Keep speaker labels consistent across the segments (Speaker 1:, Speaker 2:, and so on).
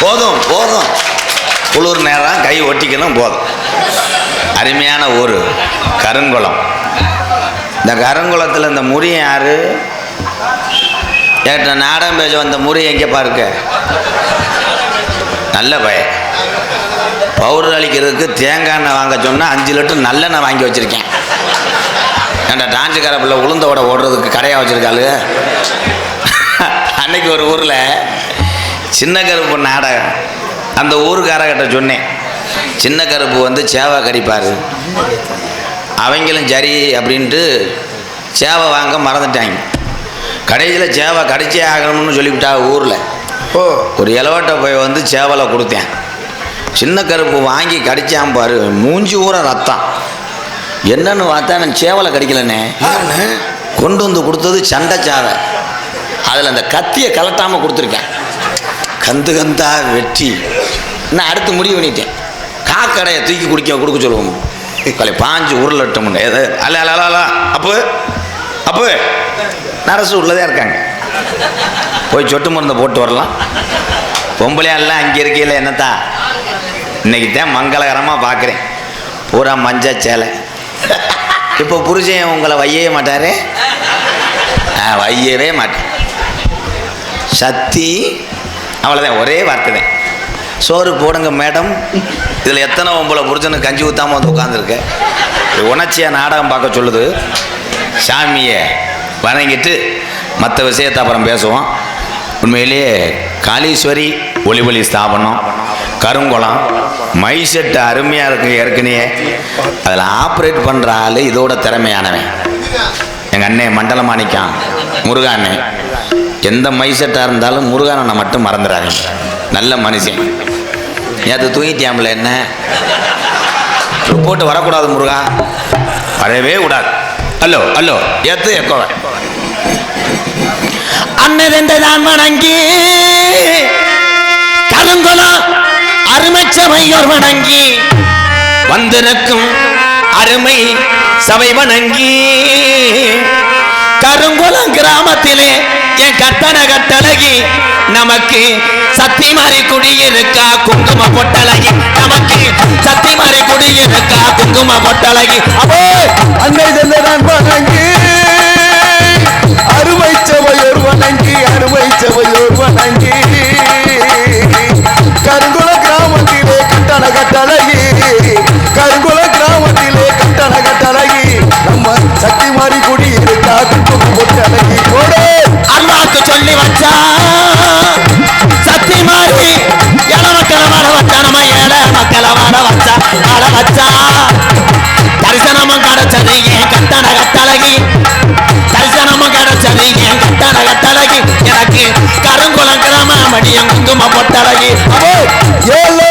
Speaker 1: போதும் போதும். குளிர் நேரம் கை ஒட்டிக்கணும் போதும். அருமையான ஊர் கருங்குளம். இந்த கருங்குளத்தில் இந்த முறி யாரு? ஏற்ற நாடகம் பேச வந்த முறி எங்கே பாருக்க? நல்ல பையன். பவுடர் அளிக்கிறதுக்கு தேங்காய் எண்ணெய் வாங்க சொன்னால் அஞ்சு லிட்டர் நல்லெண்ணெய் வாங்கி வச்சுருக்கேன். ஏன்டா கரப்பில் உளுந்த ஓட ஓடுறதுக்கு கடையாக வச்சுருக்காளு? அன்னைக்கு ஒரு ஊரில் சின்ன கருப்பு நாடகம். அந்த ஊருக்காரங்கிட்ட சொன்னேன் சின்ன கருப்பு வந்து சேவை கடிப்பார். அவங்களும் சரி அப்படின்ட்டு சேவை வாங்க மறந்துட்டாங்க. கடைசியில் சேவை கடிச்சே ஆகணும்னு சொல்லிவிட்டா ஊரில்.
Speaker 2: ஓ.
Speaker 1: ஒரு இலவட்ட போய் வந்து சேவலை கொடுத்தேன். சின்ன கருப்பு வாங்கி கடிச்சான் பாரு மூஞ்சி ஊற ரத்தம். என்னன்னு பார்த்தா நான் சேவலை கடிக்கலண்ணே. கொண்டு வந்து கொடுத்தது சண்டை சாவை. அதில் அந்த கத்தியை கலட்டாமல் கொடுத்துருக்கேன். கந்து கந்தா வெட்டி நான் அடுத்து முடிவு பண்ணிட்டேன். காக்கடையை தூக்கி குடிக்க கொடுக்க சொல்லுவோம். கொலை பாஞ்சு உருளட்டமுன்னு எது அல்ல அல்ல அல்ல, அப்போ அப்பு அப்பு. நரசு உள்ளதே இருக்காங்க. போய் சொட்டு மருந்தை போட்டு வரலாம். பொம்பளையாலாம் அங்கே இருக்கையில் என்னத்தா? இன்னைக்கு தான் மங்களகரமாக பார்க்குறேன் பூரா மஞ்ச சேலை. இப்போ புருஷன் உங்களை வையவே மாட்டார்? வையவே மாட்டேன் சத்தி அவ்வளோதான் ஒரே வார்த்தை தான். சோறு போடுங்க மேடம் இதில் எத்தனை உங்களை புருஷனுக்கு கஞ்சி ஊற்றாமல் வந்து உட்காந்துருக்கேன் உணர்ச்சியாக நாடகம் பார்க்க சொல்லுது. சாமியை வணங்கிட்டு மற்ற விஷயத்தை அப்புறம் பேசுவோம். உண்மையிலேயே காளீஸ்வரி ஒளிபொலி ஸ்தாபனம் கருங்குளம் மைசெட்டு அருமையாக இருக்கு ஏற்கனவே. அதில் ஆப்ரேட் பண்ணுற ஆள் இதோட திறமையானவன். எங்கள் அண்ணே மண்டல மாணிக்கம் முருகா அண்ணே எந்த மைசெட்டாக இருந்தாலும் முருகானனை மட்டும் மறந்துடாங்க நல்ல மனுஷன். நேற்று தூங்கிட்டியாமல என்ன? ரிப்போர்ட் வரக்கூடாது முருகா. வரவே கூடாது. ஹலோ ஹலோ ஏத்து எக்கோவை அன்னதென்றதான் வணங்கி கருங்குளம் அருமைச்சபையோர் வணங்கி வந்திருக்கும் அருமை சபை வணங்கி கருங்குளம் கிராமத்திலே என் கட்டண கட்டழகி நமக்கு சத்திமாரி குடியிருக்கா குங்கும பொட்டழகி நமக்கு சத்திமாரி குடியிருக்கா குங்கும பொட்டழகி அப்போ
Speaker 2: அன்னை சென்றதான் வணங்கி அருமை சபையோர் வணங்கி
Speaker 1: மடியம் குங்கும பொட்டழகி அப்போ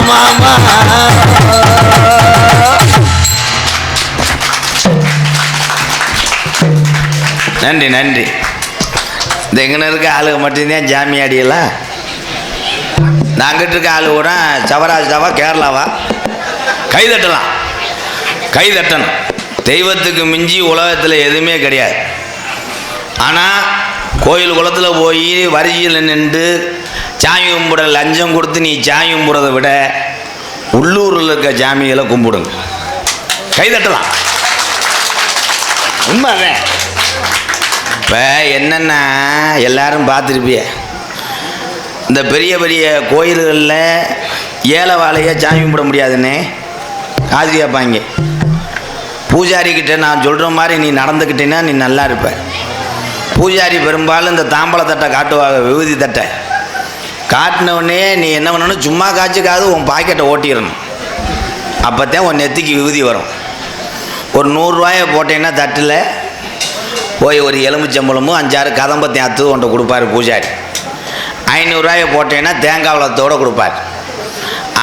Speaker 1: மாமா. நன்றி நன்றி. இந்த எங்கன இருக்க ஆளுங்க மட்டும்தான் ஜாமி அடியலாம் நாங்கிட்டு இருக்க ஆளு கூட சவராஜாவா கேரளாவா? கை தட்டலாம். கை தட்டணும். தெய்வத்துக்கு மிஞ்சி உலகத்தில் எதுவுமே கிடையாது. ஆனால் கோயில் குளத்தில் போய் வரிசையில் நின்று சாமி கும்பிட லஞ்சம் கொடுத்து நீ சாமி கும்பிட்றதை விட உள்ளூரில் இருக்க சாமிகளை கும்பிடுங்க. கை தட்டலாம். உண்மை இப்போ என்னென்னா எல்லாரும் பார்த்துருப்பிய. இந்த பெரிய பெரிய கோயில்களில் ஏழை வாழையை சாமி கும்பிட முடியாதுன்னே காசு கேட்பாங்க. பூஜாரிக்கிட்ட நான் சொல்கிற மாதிரி நீ நடந்துக்கிட்டேன்னா நீ நல்லா இருப்ப. பூஜாரி பெரும்பாலும் இந்த தாம்பளத்தட்டை காட்டுவாங்க விபூதி தட்டை. காட்டினவுடனே நீ என்ன பண்ணணும்? சும்மா காய்ச்சிக்காது உன் பாக்கெட்டை ஓட்டிடணும். அப்போத்தான் உன் நெத்திக்கு விபூதி வரும். ஒரு நூறுரூவாயை போட்டேன்னா தட்டில் போய் ஒரு எலுமிச்சம்பழமும் அஞ்சாறு கதம்பத்தையும் அத்து உன்ட்ட கொடுப்பாரு பூஜாரி. ஐநூறுரூவாயை போட்டேன்னா தேங்காய் வளத்தோடு கொடுப்பார்.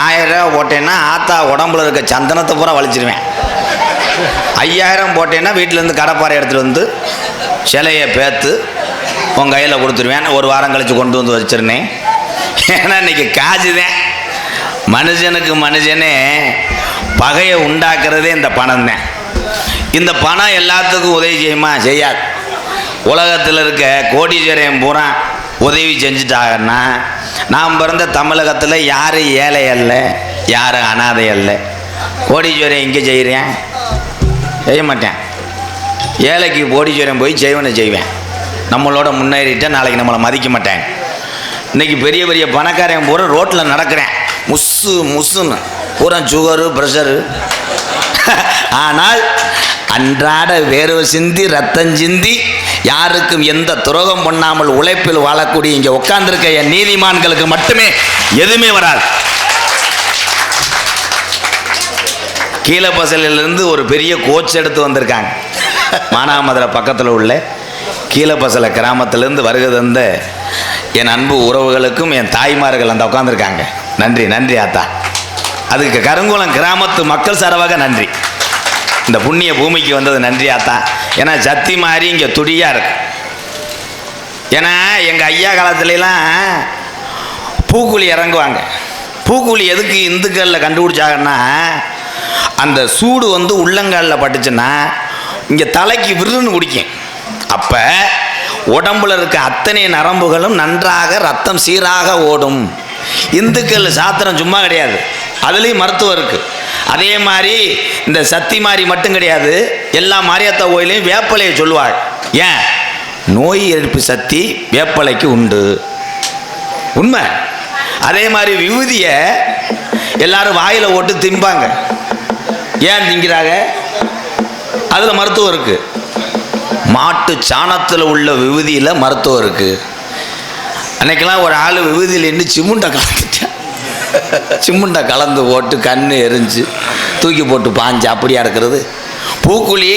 Speaker 1: ஆயிரரூவா போட்டேன்னா ஆத்தா உடம்புல இருக்க சந்தனத்தை பூரா வலிச்சிருவேன். ஐயாயிரம் போட்டேன்னா வீட்டிலேருந்து கடப்பாறை எடுத்துகிட்டு வந்து சிலையை பேத்து உன் கையில் கொடுத்துருவேன். ஒரு வாரம் கழித்து கொண்டு வந்து வச்சிருந்தேன். ஏன்னா இன்னைக்கு காசுதான் மனுஷனுக்கு மனுஷனே பகையை உண்டாக்குறதே இந்த பணம் தான். இந்த பணம் எல்லாத்துக்கும் உதவி செய்யுமா? செய்யாது. உலகத்தில் இருக்க கோடீஸ்வரன் பூரா உதவி செஞ்சுட்டாங்கன்னா நாம் பிறந்த தமிழகத்தில் யார் ஏழை அல்ல யார் அனாதை அல்ல? கோடீஸ்வரன் இங்கே செய்கிறேன் செய்ய மாட்டேன். ஏழைக்கு கோடீஸ்வரன் போய் செய்வனை செய்வேன். நம்மளோட முன்னேறிட்டா நாளைக்கு நம்மளை மதிக்க மாட்டேன் இன்னைக்கு பெரிய பெரிய பணக்காரன் பூரா ரோட்டில் நடக்கிறேன். முஸ்ஸு முசுன்னு. பூரா சுகரு ப்ரெஷரு ஆனால் அன்றாட வேர்வை சிந்தி ரத்தம் சிந்தி யாருக்கும் எந்த துரோகம் பண்ணாமல் உழைப்பில் வாழக்கூடிய இங்கே உட்கார்ந்துருக்க என் நீதிமான்களுக்கு மட்டுமே எதுவுமே வராது. கீழப்பசலிலிருந்து ஒரு பெரிய கோச் எடுத்து வந்திருக்காங்க. மானாமதுரை பக்கத்தில் உள்ள கீழப்பசல கிராமத்திலேருந்து வருகை தந்த என் அன்பு உறவுகளுக்கும் என் தாய்மார்கள் அந்த உட்காந்துருக்காங்க நன்றி நன்றி ஆத்தா. அதுக்கு கருங்குளம் கிராமத்து மக்கள் சார்பாக நன்றி. இந்த புண்ணிய பூமிக்கு வந்தது நன்றி ஆத்தா. ஏன்னா சத்தி மாதிரி இங்கே துடியாக இருக்கு. ஏன்னா எங்கள் ஐயா காலத்துலலாம் பூக்குழி இறங்குவாங்க. பூக்குழி எதுக்கு இந்துக்களில் கண்டுபிடிச்சாங்கன்னா அந்த சூடு வந்து உள்ளங்காலில் பட்டுச்சுன்னா இங்கே தலைக்கு விருதுன்னு குடிக்கும். அப்போ உடம்புல இருக்க அத்தனை நரம்புகளும் நன்றாக ரத்தம் சீராக ஓடும். இந்துக்கள் சாத்திரம் சும்மா கிடையாது. அதுலேயும் மருத்துவம் இருக்குது அதே மாதிரி இந்த சக்தி மாதிரி மட்டும் கிடையாது. எல்லா மாரியாத்தா கோயிலையும் வேப்பலையை சொல்லுவாள். ஏன்? நோய் எதிர்ப்பு சக்தி வேப்பலைக்கு உண்டு. உண்மை? அதே மாதிரி விபூதியை எல்லாரும் வாயில் ஓட்டு திம்பாங்க. ஏன் திங்கிறாங்க? அதில் மருத்துவம் இருக்குது மாட்டு சாணத்தில் உள்ள விபூதியில் மருத்துவம் இருக்குது அன்றைக்கெல்லாம் ஒரு ஆள் விபூதியில் இருந்து சிமுண்டை கலந்துட்டேன். சிமுண்டை கலந்து போட்டு கண் எரிஞ்சு தூக்கி போட்டு பாஞ்சு அப்படியா இருக்கிறது? பூக்குழி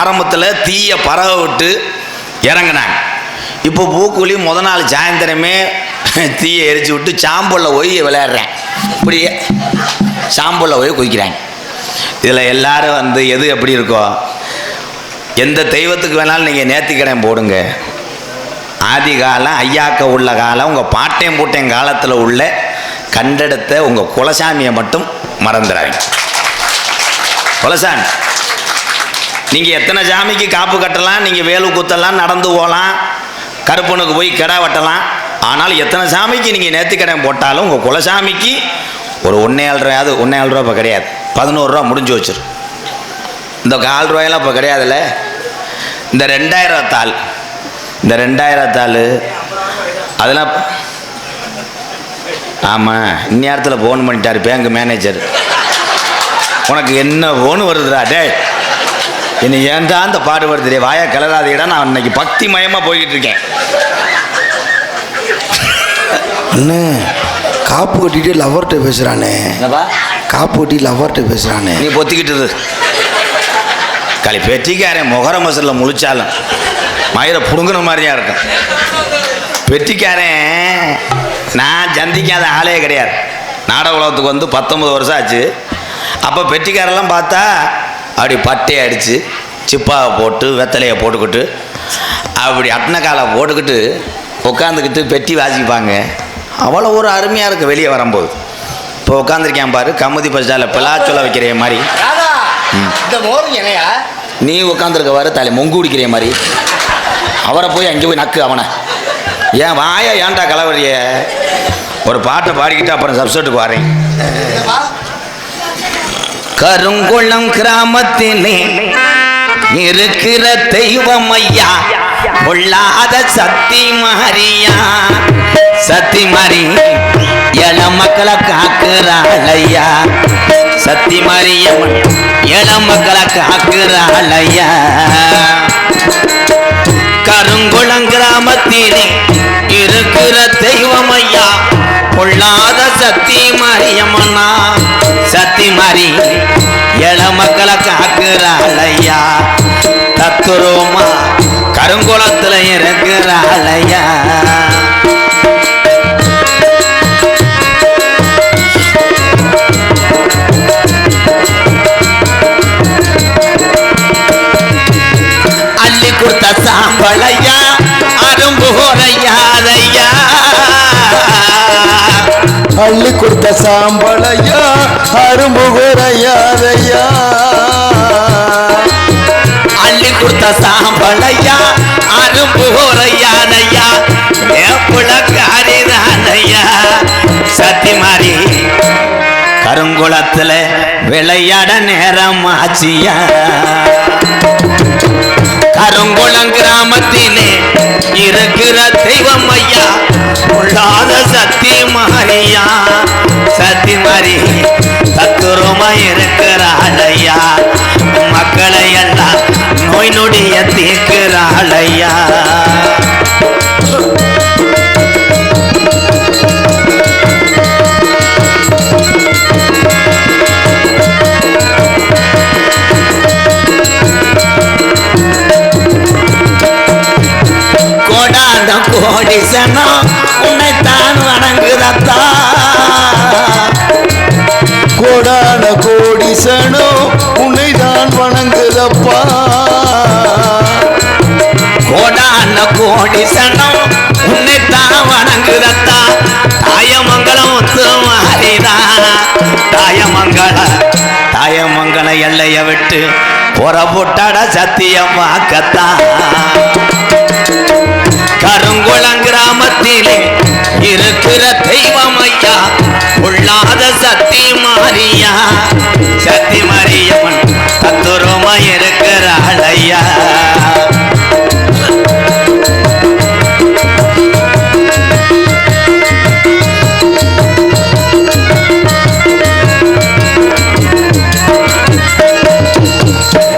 Speaker 1: ஆரம்பத்தில் தீயை பரவ விட்டு இறங்கினாங்க. இப்போ பூக்குழி முத நாள் சாயந்தரமே தீயை எரிச்சு விட்டு சாம்பலில் போய் விளையாடுறேன் இப்படியே சாம்பலில் போய் குதிக்கிறாங்க. இதில் எல்லாரும் வந்து எது எப்படி இருக்கோ எந்த தெய்வத்துக்கு வேணாலும் நீங்கள் நேர்த்திக்கடன் போடுங்க. ஆதி காலம் ஐயாக்க உள்ள காலம் உங்கள் பாட்டையும் பூட்டையும் காலத்தில் உள்ள கண்டெடுத்த உங்கள் குலசாமியை மட்டும் மறந்துடாங்க குலசாமி நீங்கள் எத்தனை சாமிக்கு காப்பு கட்டலாம் நீங்கள் வேலு குத்தலாம் நடந்து போகலாம் கருப்பனுக்கு போய் கிடா வெட்டலாம் ஆனால் எத்தனை சாமிக்கு நீங்கள் நேர்த்திக்கடன் போட்டாலும் உங்கள் குலசாமிக்கு ஒரு ஒன்றே ஏழு ரூபாயாது ஒன்றே ரூபா இப்போ கிடையாது. பதினோரு ரூபா முடிஞ்சு வச்சிரு. இந்த கால் ரூபாயெல்லாம் இப்போ கிடையாதுல்ல. இந்த ரெண்டாயிரம் தாள் இந்த ரெண்டாயிரம் தாள் அதெல்லாம் ஆமாம் இந்நேரத்தில் ஃபோன் பண்ணிட்டாரு பேங்க் மேனேஜர் உனக்கு என்ன ஃபோன் வருதுடா டேய் என்னை ஏன்டா அந்த பாடு வருது வாயா கிளறாதீடா நான் இன்னைக்கு பக்தி மயமாக போய்கிட்டு இருக்கேன்.
Speaker 2: அண்ணே காப்பு கட்டிட்டு லவர்கிட்ட பேசுகிறானே காப்பு கட்டி லவர்கிட்ட பேசுகிறானே
Speaker 1: நீ பொத்திக்கிட்டு. களி பெட்டிக்காரன் முகர மசூரில் முழிச்சாலும் மயிரை புடுங்குன மாதிரியா இருக்கும். பெட்டிக்காரன் நான் சந்திக்காத ஆளே கிடையாது. நாடக உலகத்துக்கு வந்து பத்தொன்பது வருஷம் ஆச்சு. அப்போ பெட்டிக்காரெல்லாம் பார்த்தா அப்படி பட்டையை அடித்து சிப்பாவை போட்டு வெத்தலையை போட்டுக்கிட்டு அப்படி அட்னக்காலை போட்டுக்கிட்டு உட்காந்துக்கிட்டு பெட்டி வாசிப்பாங்க. அவ்வளோ ஒரு அருமையாக இருக்குது வெளியே வரும்போது. இப்போ உட்காந்துருக்கேன் பாரு கமுதி பஸ்டால பிளாச்சொல வைக்கிற மாதிரி.
Speaker 2: இந்த மோர் என்னையா?
Speaker 1: நீ உட்காந்துருக்க பாரு தலை மொங்கு குடிக்கிற மாதிரி. அவரை போய் அங்கே போய் நக்கு அவனை. ஏன் வாயா ஏன்டா கலவரிய ஒரு பாட்டை பாடிக்கிட்டு அப்புறம் சப்செட்டுக்கு வரேன். கருங்குளம் கிராமத்திலே இருக்கிற தெய்வம் ஐயா. பொல்லாத சத்தி மாரியா சத்தி மாரி இள மக்களை காக்குறாள் ஐயா சத்தி மரியம்மன் இள மக்களை காக்குறாள் ஐயா கருங்குளம் கிராமத்திலே இருக்கிற தெய்வம் ஐயா பொல்லாத சத்தி மரியம்மனா சத்தி மாறி இள மக்களை காக்குறாள் ஐயா தத்துருவமா கருங்குளத்துல இருக்கிறாள் அள்ளி கொடுத்த சாம்பளையா அரும்பு
Speaker 2: குறையாதையா?
Speaker 1: அள்ளி கொடுத்த சாம்பளையா அரும்பு குறையாதையா? ஏப்புளக்காரிதானையா சத்தி மாறி கருங்குளத்துல விளையாட நேரம் ஆச்சியா? கருங்குளம் கிராமத்திலே இருக்கிற தெய்வம் ஐயா. உள்ளாத சத்தி மாறியா சத்தி மாறி தத்துரமா இருக்கிறாள் ஐயா மக்களை எல்லாம் நோய் நொடிய தீர்க்கிறாள் ஐயா கோடி சனம் உன்னைத்தான் வணங்குதத்தா.
Speaker 2: கோடான கோடி சனோ உன்னை வணங்குதப்பா.
Speaker 1: கோடான கோடி சனம் உன்னைத்தான் வணங்குதத்தா. தாயமங்கலம் ஒத்து மாறினா தாயமங்கள தாயமங்கல எல்லைய விட்டு புறப்பட்டாட சத்தியமாக்கத்தான் கருங்குளம் கிராமத்திலே இருக்கிற தெய்வம் ஐயா உள்ளாத சத்தி மாறியா. சத்தி மாரியம்மன் தத்துரமா இருக்கிறாள் ஐயா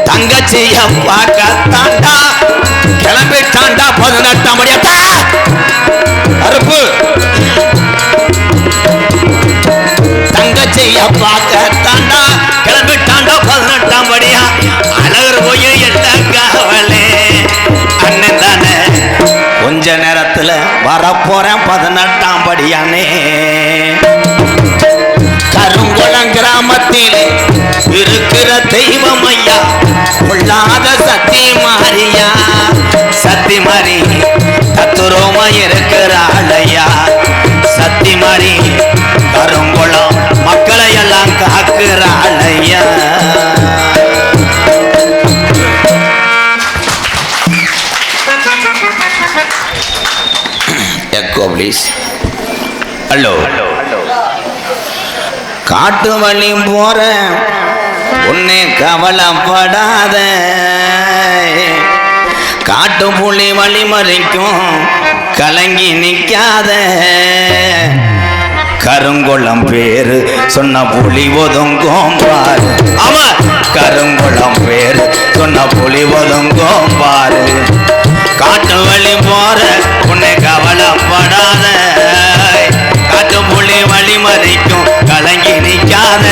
Speaker 1: தங்கச்சியம் பார்க்கத்தான் பதினெட்டாம் படியாத்தா அறுப்பு. தங்கச்சிய பார்க்கத்தாண்டா கிளம்பிட்டாண்டா பதினெட்டாம் படியா அழகர் போய் எட்ட காவலே. அண்ணன் தானே. கொஞ்ச நேரத்துல வரப்போறேன் பதினெட்டாம் படியானே இருக்கிறாளையா? ஐயா சத்தி மாறி கருங்குளம் மக்களை எல்லாம் காக்குறாளையா? எக்கோ ப்ளீஸ் ஹலோ காட்டு வழி போற உன்னை கவலைப்படாத. காட்டு புள்ளி வழி மறைக்கும் கலங்கி நிற்காத கருங்குளம் பேரு சொன்ன புலி ஒதுங்கும் பாரு. ஆமா கருங்குளம் பேரு சொன்ன புலி ஒதுங்கும் பாரு. காட்டு வழி போற உன்னை கவலைப்படாத. காட்டு புலி வழி மறைக்கும் கலங்கி நிற்காத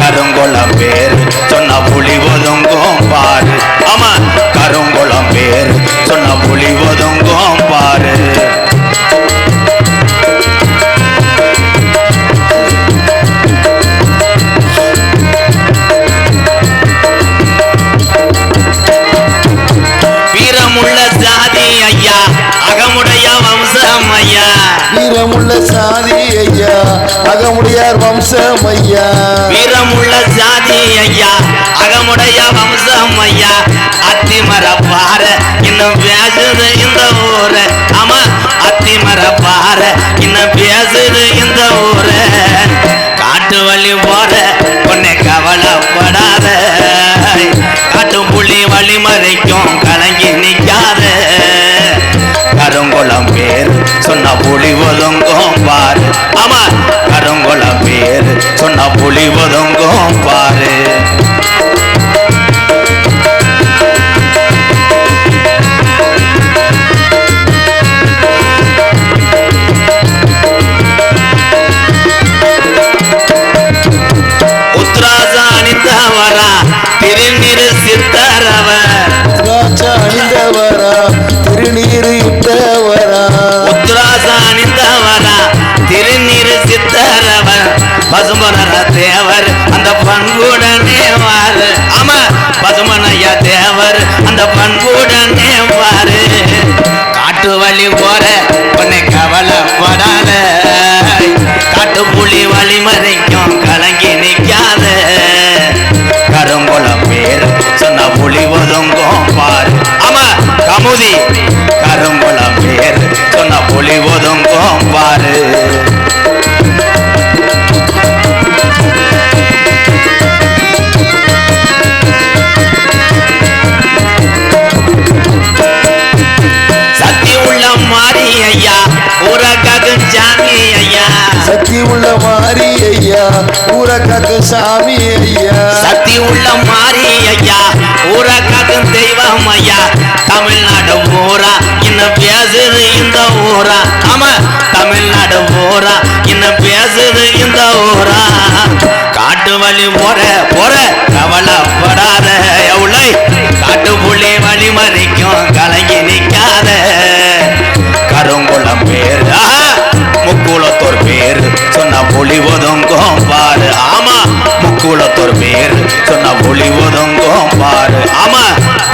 Speaker 1: கருங்குளம் பேரு சொன்ன புலி ஒதுங்கும் பாரு. ஆமா கருங்குளம் பேரு சொன்ன புலி ஒதுங்கும் வம்சம் ஐயா
Speaker 2: வீரமுள்ள ஜாதி ஐயா
Speaker 1: அகமுடைய வம்சம் ஐயா அத்திமர பாற இன்னும் பேசுது இந்த ஊரு. ஆமா அத்திமர பாற இன்னும் பேசுது இந்த ஊரு. காட்டு வழி போற உன்னை கவலைப்படாத. காட்டு புள்ளி வழிமறைக்கும் கலங்கி நிற்காத கருங்குளம் பேரு சொன்ன புலி ஒதுங்கும் பாரு. ஆமா கருங்குளம் பேரு சொன்ன புலி ஒதுங்கும் பாரு. பசுமனர தேவர் அந்த பண்புடனே வாரு. ஆமா பசுமனையா தேவர் அந்த பண்புடனே வாரு. காட்டு வழி போற உன்னை கவலைப்படாத. காட்டு புலி வழி மறைக்கும் கலங்கி நிற்காத கருங்குளம் பேர் சொன்ன புலி ஒதுங்கும் பாரு. ஆமா கமுதி. கருங்குளம் பேர் சொன்ன புலி ஒதுங்கும் பாரு. உள்ள மாறி ஐயா ஊரக்காக்கு சாமி ஐயா
Speaker 2: சக்தி உள்ள
Speaker 1: மாறி ஐயா ஊரக்காக்கு தெய்வம் ஐயா தமிழ்நாடு ஊரா இன்னும் பேசுது இந்த ஊரா? ஆமா தமிழ்நாடு ஊரா இன்னும் பேசுது இந்த ஊரா? காட்டு வழி போற போற கவலைப்படாத. எவ்வளோ? காட்டு புள்ளி வழி மறிக்கும் கலங்கி நிற்காத கருங்குளம் பேரா முக்குளத்தோர் பேர் சொன்ன புலி ஒதுங்கும் பாரு ஆமா முக்குளத்தோர் பேர் சொன்ன புலி ஒதுங்கும் பாரு ஆமா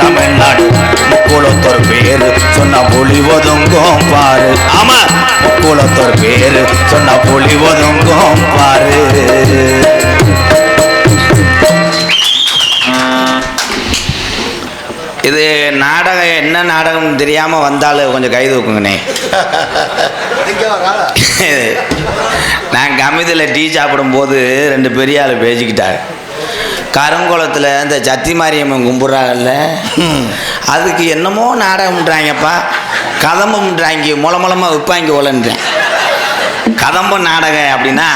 Speaker 1: தமிழ்நாடு முக்குளத்தோர் பேர் சொன்ன புலி ஒதுங்கும் பாரு ஆமா முக்குளத்தோர் பேர் சொன்ன புலி ஒதுங்கும் பாரு நாடகம் என்ன நாடகம் தெரியாம வந்தாலும் கொஞ்சம் கை தூக்குங்கண்ணே. நான் கமிதியில் டீ சாப்பிடும்போது ரெண்டு பெரிய ஆள் பேசிக்கிட்டார் கருங்குளத்தில் இந்த சத்தி மாரியம்மன் கும்பிட்றாங்கல்ல. அதுக்கு என்னமோ நாடகம்ன்றாங்கப்பா. கதம்பம்ன்றாங்க முள முளமாக விற்பாங்க ஓலன்றேன் கதம்பம் நாடகம் அப்படின்னா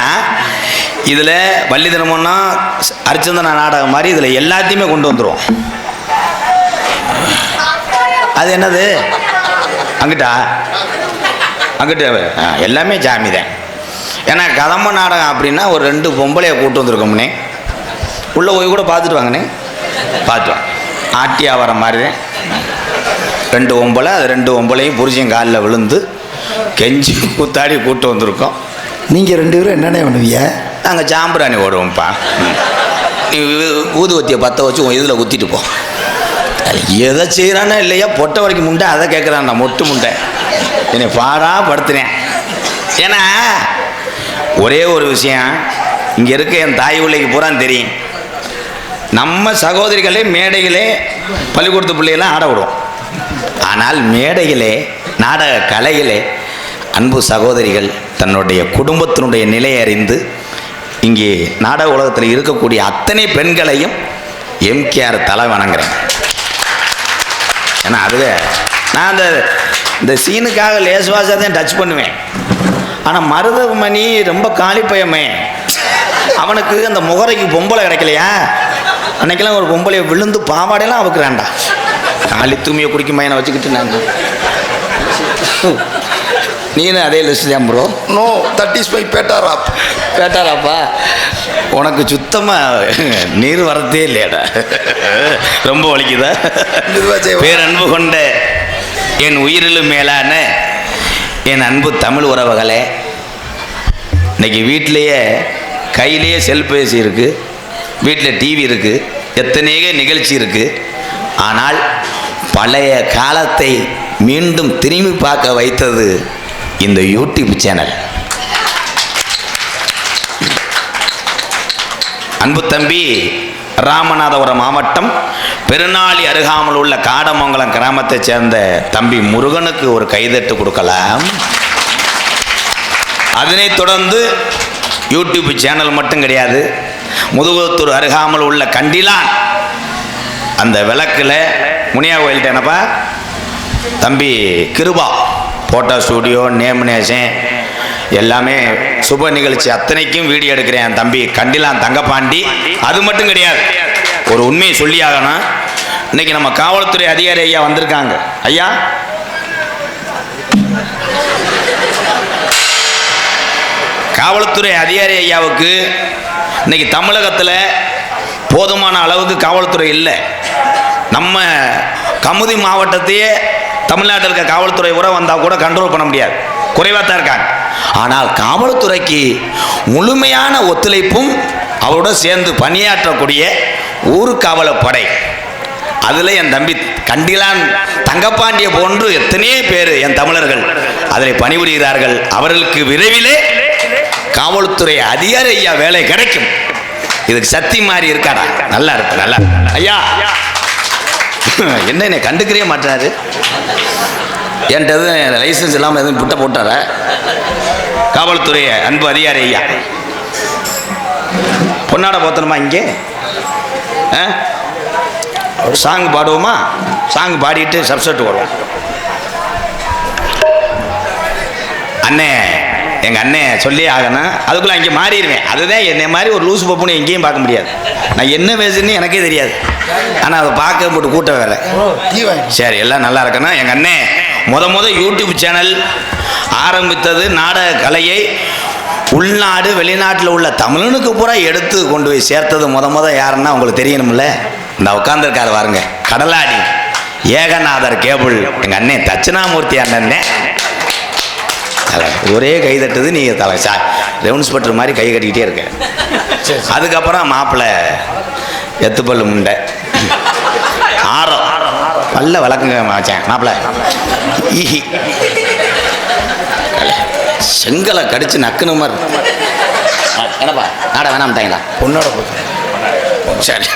Speaker 1: இதில் வள்ளி திருமணம் அரிச்சந்தன நாடகம் மாதிரி இதில் எல்லாத்தையுமே கொண்டு வந்துருவோம். அது என்னது? அங்கிட்டா? அங்கிட்ட எல்லாமே ஜாமி தான் ஏன்னா கதம்ப நாடகம் அப்படின்னா ஒரு ரெண்டு பொம்பளையை கூட்டு வந்திருக்கோம்னே. உள்ளே போய் கூட பார்த்துட்டு வாங்கண்ணே. பார்த்து வாங்க ஆட்டியா வர மாதிரி. ரெண்டு ஒம்பளை அது ரெண்டு ஒம்பளையும் புருஷன் காலில் விழுந்து கெஞ்சி கூத்தாடி கூட்டு வந்திருக்கோம்.
Speaker 2: நீங்க ரெண்டு பேரும் என்னென்ன பண்ணுவீங்க?
Speaker 1: நாங்கள் சாம்பிராணி ஓடுவோம்ப்பா. நீ ஊதுவத்தியை பற்ற வச்சு உன் இதில் குத்திட்டு போ. எதை செய்கிறானோ இல்லையா? பொட்டை வரைக்கும் முண்டை அதை கேட்குறான் நான் மொட்டு முண்டை. என்னை பாடா படுத்துனேன். ஏன்னா ஒரே ஒரு விஷயம் இங்கே இருக்க என் தாய் பிள்ளைக்கு பூரா தெரியும். நம்ம சகோதரிகளே மேடைகளே பள்ளிக்கூடத்து பிள்ளையெல்லாம் ஆட விடுவோம். ஆனால் மேடைகளே நாடக கலைகளே அன்பு சகோதரிகள் தன்னுடைய குடும்பத்தினுடைய நிலை அறிந்து இங்கே நாடக உலகத்தில் இருக்கக்கூடிய அத்தனை பெண்களையும் எம்கேஆர் தலை வணங்குறேன். ஏன்னா அதுவே நான் அந்த இந்த சீனுக்காக லேசுவாசாக தான் டச் பண்ணுவேன். ஆனால் மருதமணி ரொம்ப காலிப்பயமே அவனுக்கு அந்த முகரைக்கு பொம்பளை கிடைக்கலையா? அன்னைக்கெல்லாம் ஒரு பொம்பளையை விழுந்து பாவாடையெல்லாம் அவுக்குறான்டா. காலி தூமியை குடிக்கும் பையனை வச்சுக்கிட்டு நான். நீனும் அதே லிஸ்ட் தான் bro
Speaker 2: no that is my பேட்டா ராப்
Speaker 1: கேட்டாராப்பா உனக்கு சுத்தமாக நீர் வரதே இல்லையாடா? ரொம்ப வலிக்குதா?
Speaker 2: நிர்வாஜேவா.
Speaker 1: பேரன்பு கொண்ட என் உயிரிலும் மேலான என் அன்பு தமிழ் உறவுகளே இன்னைக்கு வீட்டிலேயே கையிலேயே செல்பேசி இருக்குது வீட்டில் டிவி இருக்குது எத்தனையோ நிகழ்ச்சி இருக்குது ஆனால் பழைய காலத்தை மீண்டும் திரும்பி பார்க்க வைத்தது இந்த யூடியூப் சேனல் அன்பு தம்பி ராமநாதபுரம் மாவட்டம் பெருநாளி அருகாமல் உள்ள காடமங்கலம் கிராமத்தை சேர்ந்த தம்பி முருகனுக்கு ஒரு கைதட்டு கொடுக்கலாம். அதனைத் தொடர்ந்து யூடியூப் சேனல் மட்டும் கிடையாது. முதுகுளத்தூர் அருகாமல் உள்ள கண்டிலான் அந்த விளக்கில் முனியா கோயில்கிட்ட என்னப்பா? தம்பி கிருபா ஃபோட்டோ ஸ்டூடியோ நேமினேஷன் எல்லாமே சுப நிகழ்ச்சி. அத்தனைக்கும் வீடியோ எடுக்கிறேன் என் தம்பி. கண்டிலான் தங்கப்பாண்டி. அது மட்டும் கிடையாது. ஒரு உண்மையை சொல்லி ஆகணும். இன்னைக்கு நம்ம காவல்துறை அதிகாரி ஐயா வந்திருக்காங்க. ஐயா? காவல்துறை அதிகாரி ஐயாவுக்கு இன்னைக்கு தமிழகத்தில் போதுமான அளவுக்கு காவல்துறை இல்லை. நம்ம கமுதி மாவட்டத்தையே தமிழ்நாட்டில் இருக்க காவல்துறை உரை வந்தால் கூட கண்ட்ரோல் பண்ண முடியாது. குறைவாக தான் இருக்காங்க. ஆனால் காவல்துறைக்கு முழுமையான ஒத்துழைப்பும் அவரோட சேர்ந்து பணியாற்றக்கூடிய ஊர்காவல படை அதில் என் தம்பி கண்டிலான் தங்கப்பாண்டிய போன்று எத்தனையோ பேர் என் தமிழர்கள் அதில் பணிபுரிகிறார்கள். அவர்களுக்கு விரைவிலே காவல்துறை அதிகாரி ஐயா வேலை கிடைக்கும். இதுக்கு சக்தி மாதிரி இருக்காடா? நல்லா இருக்கு நல்லா ஐயா. என்ன என்னை கண்டுக்கிறே மாட்டாரு என்கிட்ட எதுவும் லைசன்ஸ் இல்லாமல் எதுவும் புட்ட போட்டாரா? காவல்துறை அன்பு அதிகாரி ஐயா. பொன்னாட போத்தணுமா இங்கே? ஒரு சாங் பாடுவோமா? சாங் பாடிட்டு சப்செட் வருவோம். அண்ணே எங்கள் அண்ணே சொல்லி ஆகணும். அதுக்குள்ளே அங்கே மாறிடுவேன். அதுதான் என்னை மாதிரி ஒரு லூசு பப்புன்னு எங்கேயும் பார்க்க முடியாது. நான் என்ன பேசுன்னு எனக்கே தெரியாது. ஆனால் அதை பார்க்க போட்டு கூட்ட வேலை
Speaker 2: டீ வாங்கி.
Speaker 1: சரி எல்லாம் நல்லா இருக்கணும். எங்கள் அண்ணே முத முத யூடியூப் சேனல் ஆரம்பித்தது நாடக கலையை உள்நாடு வெளிநாட்டில் உள்ள தமிழனுக்கு பூரா எடுத்து கொண்டு போய் சேர்த்தது முத முத யாருன்னா உங்களுக்கு தெரியணும்ல? இந்த உட்காந்துருக்காரு பாருங்க கடலாடி ஏகநாதர் கேபிள். எங்கள் அண்ணே தட்சிணாமூர்த்தி அண்ணன் தலை ஒரே கை தட்டுது நீ தலை சா ரெவன்ஸ் பட்டுற மாதிரி கை கட்டிக்கிட்டே இருக்க. அதுக்கப்புறம் மாப்பிள்ளை எத்துப்பல்லு முண்டை. ஆரம். நல்ல வழக்கங்க மச்சான் மாப்பிள்ள ஈஹி செங்கலை கடிச்சு நக்குன மாதிரி. என்னப்பா? நாட வேணாம்ட்டாங்களா?
Speaker 2: பொண்ணோட போச்சு
Speaker 1: சரி.